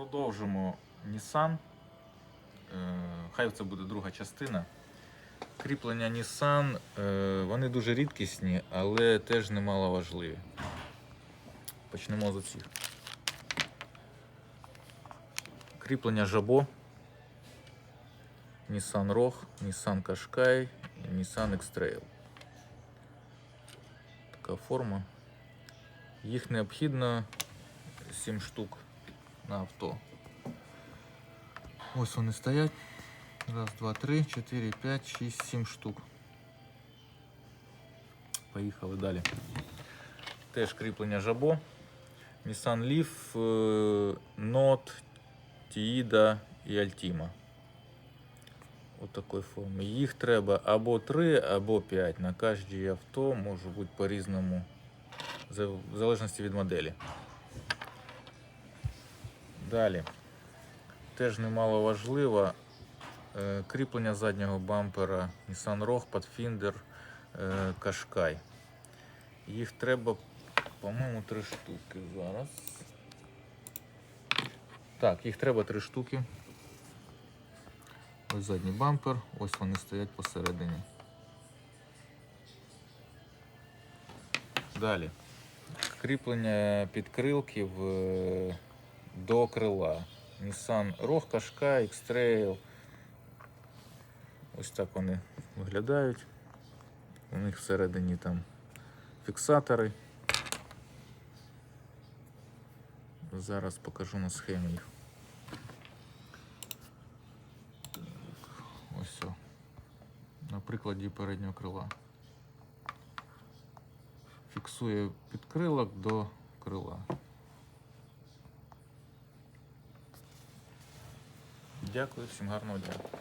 Продовжимо Nissan. Е, Хай це буде друга частина. Кріплення Nissan, е, вони дуже рідкісні, але теж немало важливі. Почнемо з оцих. Кріплення жабо. Nissan Rogue, Nissan Qashqai Nissan X-Trail. Така форма. Їх необхідно 7 штук на авто. Ось вони стоять. Раз, два, три, чотири, п'ять, шість, сім штук. Поїхали далі. Теж кріплення жабо. Nissan Leaf, е, Note, Tiida і Altima. От такої форми. Їх треба або 3, або 5. На кожній авто може бути по-різному, в залежності від моделі. Далі. Теж немало важливо. е, Кріплення заднього бампера Nissan Rogue, Pathfinder, е, Qashqai. Їх треба, по-моєму, три штуки зараз. Так, їх треба три штуки. Ось задній бампер, ось вони стоять посередині. Далі. Кріплення підкрилків е, до крила. Nissan Rogue, Qashqai, X-Trail. Ось так вони виглядають. У них всередині там фіксатори. Зараз покажу на схемі їх. Ось. На прикладі переднього крила. Фіксує підкрилок до крила. Дякую, всім гарного дня.